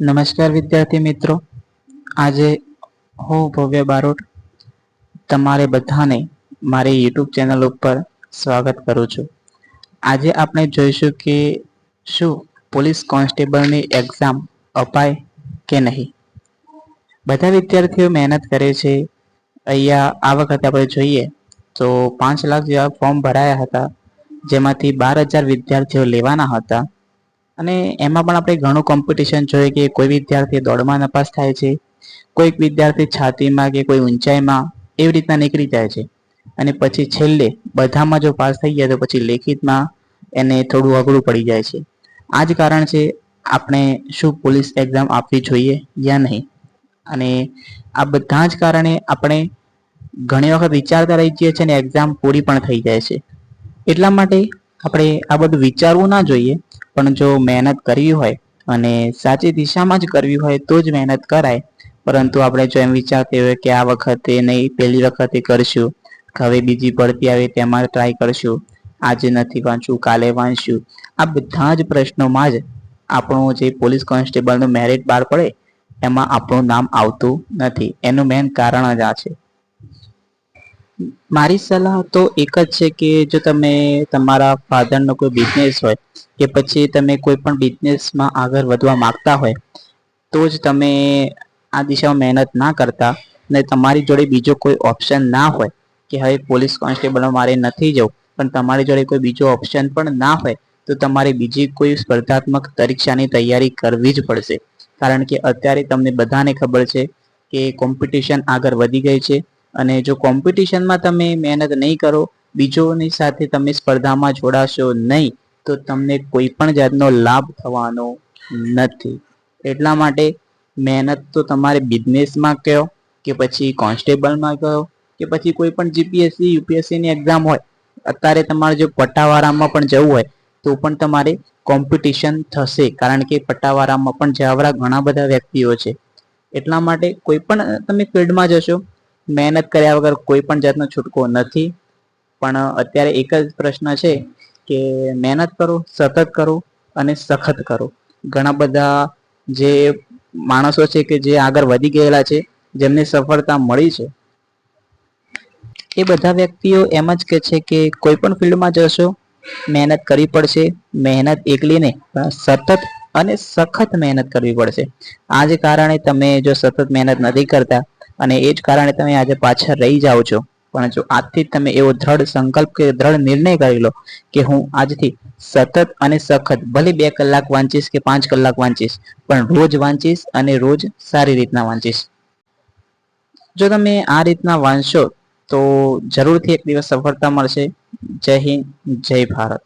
નમસ્કાર વિદ્યાર્થી મિત્રો. આજે હું ભવ્ય બારોટ તમારે બધાને મારી યુટ્યુબ ચેનલ ઉપર સ્વાગત કરું છું. આજે આપણે જોઈશું કે શું પોલીસ કોન્સ્ટેબલની એક્ઝામ અપાય કે નહીં. બધા વિદ્યાર્થીઓ મહેનત કરે છે. અહીંયા આ વખતે આપણે જોઈએ તો પાંચ લાખ જેવા ફોર્મ ભરાયા હતા, જેમાંથી બાર હજાર વિદ્યાર્થીઓ લેવાના હતા. અને એમાં પણ આપણે ઘણું કોમ્પિટિશન જોઈએ કે કોઈ વિદ્યાર્થી દોડમાં નપાસ થાય છે, કોઈક વિદ્યાર્થી છાતીમાં કે કોઈ ઊંચાઈમાં એવી રીતના નીકળી જાય છે. અને પછી છેલ્લે બધામાં જો પાસ થઈ ગયા તો પછી લેખિતમાં એને થોડું અઘરું પડી જાય છે. આ જ કારણ છે આપણે શું પોલીસ એક્ઝામ આપવી જોઈએ યા નહીં. અને આ બધા જ કારણે આપણે ઘણી વખત વિચારતા રહી જઈએ છીએ અને એક્ઝામ પૂરી પણ થઈ જાય છે. એટલા માટે આપણે આ બધું વિચારવું ના જોઈએ. પણ જો મહેનત કરવી હોય અને સાચી દિશામાં જ કરવી હોય તો જ મહેનત કરાય. પરંતુ આપણે જો એમ વિચારતી હોય કે આ વખતે નહીં, પહેલી વખતે કરશું, હવે બીજી ભરતી આવે તેમાં ટ્રાય કરશું, આજે નથી વાંચવું, કાલે વાંચશું, આ બધા જ પ્રશ્નોમાં જ આપણું જે પોલીસ કોન્સ્ટેબલનું મેરિટ બહાર પડે, એમાં આપણું નામ આવતું નથી. એનું મેઇન કારણ જ આ છે. મારી સલાહ તો એક જ છે કે જો તમે તમારા ફાધરનો કોઈ બિઝનેસ હોય કે પછી તમે કોઈ પણ બિઝનેસમાં આગળ વધવા માંગતા હોય, તો જ તમે આ દિશામાં મહેનત ના કરતા ને તમારી જોડે બીજો કોઈ ઓપ્શન ના હોય કે હવે પોલીસ કોન્સ્ટેબલમાં મારે નથી જવું, પણ તમારી જોડે કોઈ બીજો ઓપ્શન પણ ના હોય, તો તમારે બીજી કોઈ સ્પર્ધાત્મક પરીક્ષાની તૈયારી કરવી જ પડશે. કારણ કે અત્યારે તમને બધાને ખબર છે કે કોમ્પિટિશન આગળ વધી ગઈ છે. અને જો કોમ્પિટિશનમાં તમે મહેનત નહીં કરો, બીજોની સાથે તમે સ્પર્ધામાં જોડાશો નહીં, તો તમને કોઈ પણ જાતનો લાભ થવાનો નથી. એટલા માટે મહેનત તો તમારે બિઝનેસમાં કહો કે પછી કોન્સ્ટેબલમાં કહો કે પછી કોઈ પણ જીપીએસસી યુપીએસસીની એક્ઝામ હોય, અત્યારે તમારે જો પટ્ટાવાળામાં પણ જવું હોય, તો પણ તમારે કોમ્પિટિશન થશે, કારણ કે પટ્ટાવાળામાં પણ જવાવાળા ઘણા બધા વ્યક્તિઓ છે. એટલા માટે કોઈ પણ તમે ફિલ્ડમાં જશો મહેનત કર્યા વગર કોઈ પણ જાતનો છૂટકો નથી. પણ અત્યારે એક જ પ્રશ્ન છે કે મહેનત કરો, સતત કરો અને સખત કરો. ઘણા બધા જે માણસો છે કે જે આગળ વધી ગયેલા છે, જેમને સફળતા મળી છે, એ બધા વ્યક્તિઓ એમ જ કે છે કે કોઈ પણ ફિલ્ડમાં જશો, મહેનત કરવી પડશે. મહેનત એકલી નહીં સતત અને સખત મહેનત કરવી પડશે. આ જ કારણે તમે જો સતત મહેનત નથી કરતા અને એ જ કારણે તમે આજે પાછળ રહી જાઓ છો. પણ જો આજથી તમે એવો દ્રઢ સંકલ્પ કે દ્રઢ નિર્ણય કરી લો કે હું આજથી સતત અને સખત, ભલે બે કલાક વાંચીશ કે પાંચ કલાક વાંચીશ, પણ રોજ વાંચીશ અને રોજ સારી રીતના વાંચીશ. જો તમે આ રીતના વાંચશો તો જરૂરથી એક દિવસ સફળતા મળશે. જય હિન્દ, જય ભારત.